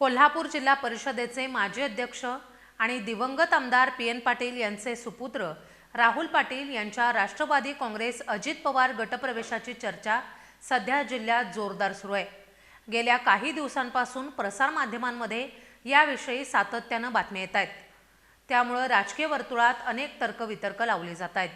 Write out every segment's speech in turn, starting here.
कोल्हापूर जिल्हा परिषदेचे माजी अध्यक्ष आणि दिवंगत आमदार पी एन पाटील यांचे सुपुत्र राहुल पाटील यांच्या राष्ट्रवादी काँग्रेस अजित पवार गटप्रवेशाची चर्चा सध्या जिल्ह्यात जोरदार सुरू आहे. गेल्या काही दिवसांपासून प्रसारमाध्यमांमध्ये याविषयी सातत्यानं बातम्या येत आहेत. त्यामुळं राजकीय वर्तुळात अनेक तर्कवितर्क लावले जात आहेत.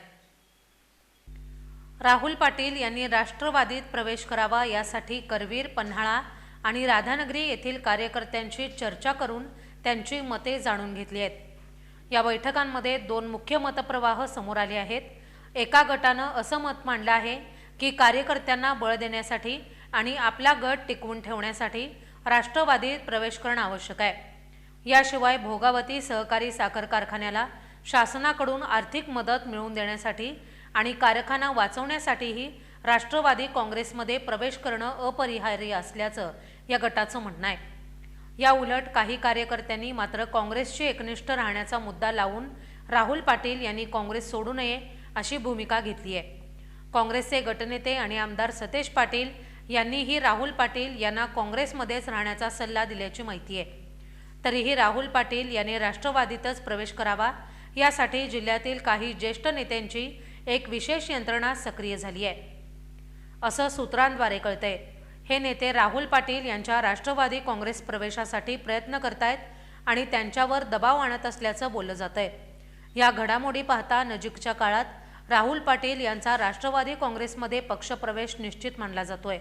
राहुल पाटील यांनी राष्ट्रवादीत प्रवेश करावा यासाठी करवीर पन्हाळा आणि राधानगरी येथील कार्यकर्त्यांची चर्चा करून त्यांची मते जाणून घेतली आहेत. या बैठकांमध्ये दोन मुख्य मतप्रवाह समोर आले आहेत. एका गटानं असं मत मांडलं आहे की कार्यकर्त्यांना बळ देण्यासाठी आणि आपला गट टिकवून ठेवण्यासाठी राष्ट्रवादीत प्रवेश करणं आवश्यक आहे. याशिवाय भोगावती सहकारी साखर कारखान्याला शासनाकडून आर्थिक मदत मिळवून देण्यासाठी आणि कारखाना वाचवण्यासाठीही राष्ट्रवादी काँग्रेसमध्ये प्रवेश करणं अपरिहार्य असल्याचं या गटाचं म्हणणं आहे. या उलट काही कार्यकर्त्यांनी मात्र काँग्रेसशी एकनिष्ठ राहण्याचा मुद्दा लावून राहुल पाटील यांनी काँग्रेस सोडू नये अशी भूमिका घेतली आहे. काँग्रेसचे गटनेते आणि आमदार सतेज पाटील यांनीही राहुल पाटील यांना काँग्रेसमध्येच राहण्याचा सल्ला दिल्याची माहिती आहे. तरीही राहुल पाटील यांनी राष्ट्रवादीतच प्रवेश करावा यासाठी जिल्ह्यातील काही ज्येष्ठ नेत्यांची एक विशेष यंत्रणा सक्रिय झाली आहे. असं सूत्रांद्वारे कळतंय. हे नेते राहुल पाटील यांच्या राष्ट्रवादी काँग्रेस प्रवेशासाठी प्रयत्न करतायत आणि त्यांच्यावर दबाव आणत असल्याचं बोललं जात आहे या घडामोडी पाहता नजीकच्या काळात राहुल पाटील यांचा राष्ट्रवादी काँग्रेसमध्ये पक्षप्रवेश निश्चित मानला जातोय.